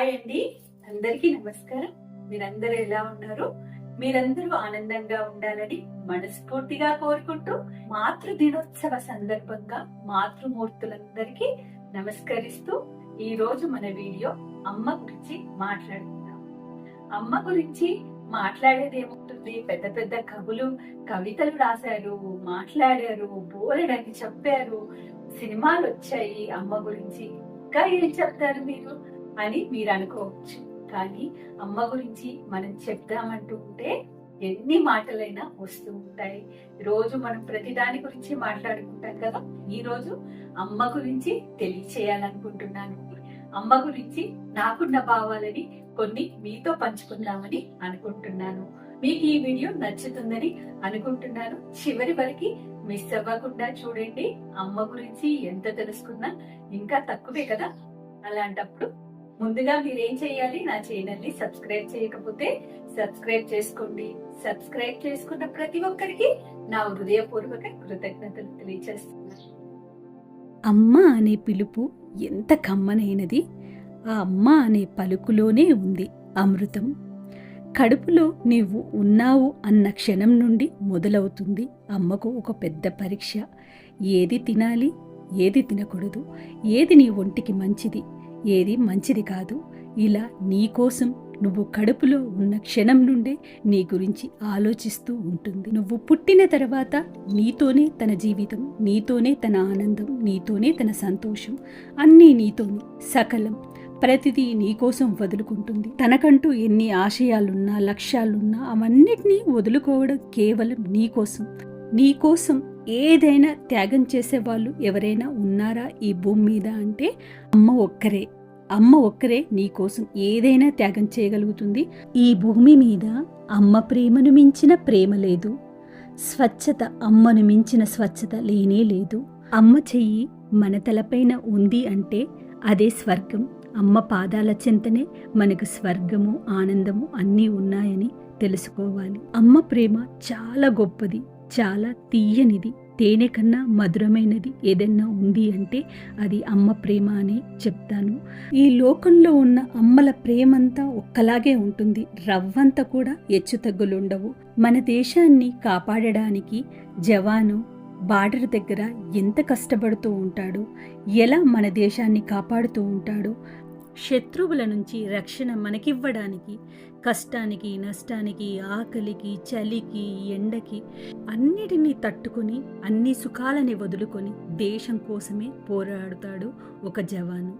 Hi అండి. అందరికీ నమస్కారం. మీరందరూ ఎలా ఉన్నారు? మీరందరూ ఆనందంగా ఉండాలని మనస్ఫూర్తిగా కోరుకుంటూ మాతృ దినోత్సవ సందర్భంగా మాతృమూర్తులందరికీ నమస్కరిస్తూ ఈ రోజు మన వీడియో అమ్మ గురించి మాట్లాడుకుందాం. అమ్మ గురించి మాట్లాడేది ఏముంటుంది? పెద్ద పెద్ద కవులు కవితలు రాశారు మాట్లాడారు బోలెడని చెప్పారు. సినిమాలు వచ్చాయి అమ్మ గురించి. ఇంకా ఏం చెప్తారు మీరు? అని మీరు అనుకోవచ్చు. కానీ అమ్మ గురించి మనం చెప్దామంటూ ఉంటే ఎన్ని మాటలైనా వస్తూ ఉంటాయి. రోజు మనం ప్రతిదాని గురించి మాట్లాడుకుంటాం కదా. ఈ రోజు అమ్మ గురించి తెలియచేయాలనుకుంటున్నాను. అమ్మ గురించి నాకున్న భావాలని కొన్ని మీతో పంచుకుందామని అనుకుంటున్నాను. మీకు ఈ వీడియో నచ్చుతుందని అనుకుంటున్నాను. చివరి వరకు మిస్ అవ్వకుండా చూడండి. అమ్మ గురించి ఎంత తెలుసుకున్నా ఇంకా తక్కువే కదా. అలాంటప్పుడు ముందుగా మీరేం చేయాలి? నా ఛానల్ని సబ్స్క్రైబ్ చేయకపోతే సబ్స్క్రైబ్ చేసుకోండి. సబ్స్క్రైబ్ చేసుకున్న ప్రతి ఒక్కరికి నా హృదయపూర్వక కృతజ్ఞతలు తెలియజేస్తున్నాను అమ్మ అనే పిలుపు ఎంత కమ్మనైనది. ఆ అమ్మ అనే పలుకులోనే ఉంది అమృతం. కడుపులో నీవు ఉన్నావు అన్న క్షణం నుండి మొదలవుతుంది అమ్మకు ఒక పెద్ద పరీక్ష. ఏది తినాలి? ఏది తినకూడదు? ఏది నీ ఒంటికి మంచిది? ఏది మంచిది కాదు. ఇలా నీకోసం నువ్వు కడుపులో ఉన్న క్షణం నుండే నీ గురించి ఆలోచిస్తూ ఉంటుంది. నువ్వు పుట్టిన తర్వాత నీతోనే తన జీవితం నీతోనే తన ఆనందం నీతోనే తన సంతోషం అన్నీ నీతోనే సకలం ప్రతిదీ నీకోసం వదులుకుంటుంది. తనకంటూ ఎన్ని ఆశయాలున్నా లక్ష్యాలున్నా అవన్నిటినీ వదులుకోవడం కేవలం నీకోసం నీకోసం ఏదైనా త్యాగం చేసేవాళ్ళు ఎవరైనా ఉన్నారా ఈ భూమి మీద అంటే అమ్మ ఒక్కరే. అమ్మ ఒక్కరే నీకోసం ఏదైనా త్యాగం చేయగలుగుతుంది. ఈ భూమి మీద అమ్మ ప్రేమను మించిన ప్రేమ లేదు. స్వచ్ఛత అమ్మను మించిన స్వచ్ఛత లేనే లేదు. అమ్మ చెయ్యి మన తలపైన ఉంది అంటే అదే స్వర్గం. అమ్మ పాదాల చెంతనే మనకు స్వర్గము ఆనందము అన్నీ ఉన్నాయని తెలుసుకోవాలి. అమ్మ ప్రేమ చాలా గొప్పది. చాలా తీయనిది తేనె కన్నా మధురమైనది ఏదైనా ఉంది అంటే అది అమ్మ ప్రేమ అని చెప్తాను. ఈ లోకంలో ఉన్న అమ్మల ప్రేమంతా ఒక్కలాగే ఉంటుంది. రవ్వంతా కూడా హెచ్చుతగ్గులుండవు మన దేశాన్ని కాపాడడానికి జవాను బార్డర్ దగ్గర ఎంత కష్టపడుతూ ఉంటాడు? ఎలా మన దేశాన్ని కాపాడుతూ ఉంటాడు? శత్రువుల నుంచి రక్షణ మనకివ్వడానికి కష్టానికి నష్టానికి ఆకలికి చలికి ఎండకి అన్నిటినీ తట్టుకొని అన్ని సుఖాలని వదులుకొని దేశం కోసమే పోరాడుతాడు ఒక జవాను.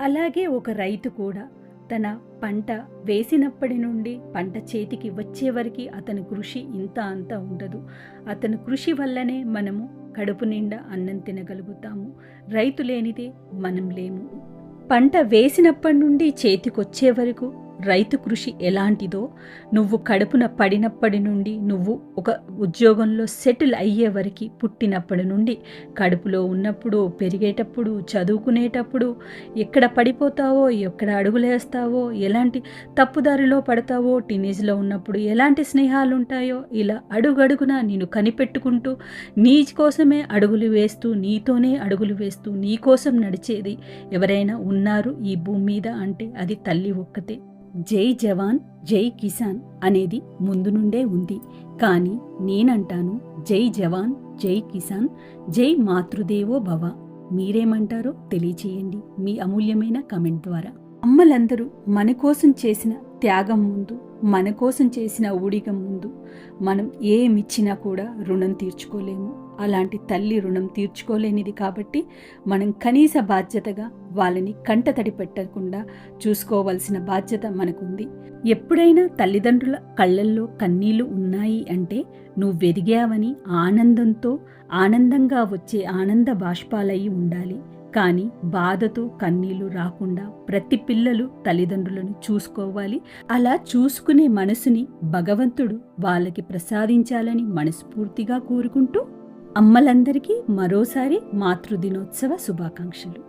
అలాగే ఒక రైతు కూడా తన పంట వేసినప్పటి నుండి పంట చేతికి వచ్చే వరకు అతని కృషి ఇంత అంత ఉండదు. అతని కృషి వల్లనే మనము కడుపు నిండా అన్నం తినగలుగుతాము. రైతు లేనిదే మనం లేము. పంట వేసినప్పటి నుండి చేతికొచ్చే వరకు రైతు కృషి ఎలాంటిదో నువ్వు కడుపున పడినప్పటి నుండి నువ్వు ఒక ఉద్యోగంలో సెటిల్ అయ్యే వరకు పుట్టినప్పటి నుండి కడుపులో ఉన్నప్పుడు పెరిగేటప్పుడు చదువుకునేటప్పుడు ఎక్కడ పడిపోతావో ఎక్కడ అడుగులేస్తావో ఎలాంటి తప్పుదారిలో పడతావో టీనేజ్లో ఉన్నప్పుడు ఎలాంటి స్నేహాలు ఉంటాయో ఇలా అడుగడుగున నేను కనిపెట్టుకుంటూ నీ కోసమే అడుగులు వేస్తూ నీతోనే అడుగులు వేస్తూ నీ కోసం నడిచేది ఎవరైనా ఉన్నారు ఈ భూమి మీద అంటే అది తల్లి ఒక్కతే. జై జవాన్ జై కిసాన్ అనేది ముందు నుండే ఉంది. కానీ నేనంటాను జై జవాన్ జై కిసాన్ జై మాతృదేవో భవ. మీరేమంటారో తెలియచేయండి మీ అమూల్యమైన కమెంట్ ద్వారా. అమ్మలందరూ మన కోసం చేసిన త్యాగం ముందు మన కోసం చేసిన ఊడిగం ముందు మనం ఏమిచ్చినా కూడా రుణం తీర్చుకోలేము. అలాంటి తల్లి రుణం తీర్చుకోలేనిది కాబట్టి మనం కనీస బాధ్యతగా వాళ్ళని కంటతడి పెట్టకుండా చూసుకోవలసిన బాధ్యత మనకుంది. ఎప్పుడైనా తల్లిదండ్రుల కళ్ళల్లో కన్నీళ్ళు ఉన్నాయి అంటే నువ్వు వెదిగావని ఆనందంతో ఆనందంగా వచ్చే ఆనంద బాష్పాలయ్యి ఉండాలి. కానీ బాధతో కన్నీళ్ళు రాకుండా ప్రతి పిల్లలు తల్లిదండ్రులను చూసుకోవాలి. అలా చూసుకునే మనసుని భగవంతుడు వాళ్ళకి ప్రసాదించాలని మనస్ఫూర్తిగా కోరుకుంటూ అమ్మలందరికీ మరోసారి మాతృదినోత్సవ శుభాకాంక్షలు.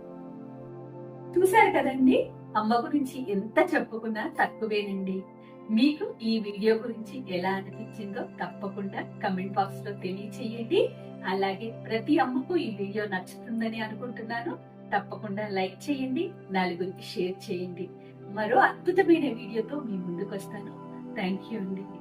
చూశారు కదండి అమ్మ గురించి ఎంత చెప్పుకున్నా తక్కువేనండి. మీకు ఈ వీడియో గురించి ఎలా అనిపించిందో తప్పకుండా కమెంట్ బాక్స్లో తెలియచేయండి. అలాగే ప్రతి అమ్మకు ఈ వీడియో నచ్చుతుందని అనుకుంటున్నాను. తప్పకుండా లైక్ చేయండి నలుగురికి షేర్ చేయండి. మరో అద్భుతమైన వీడియోతో మీ ముందుకు వస్తాను థ్యాంక్ యూ అండి.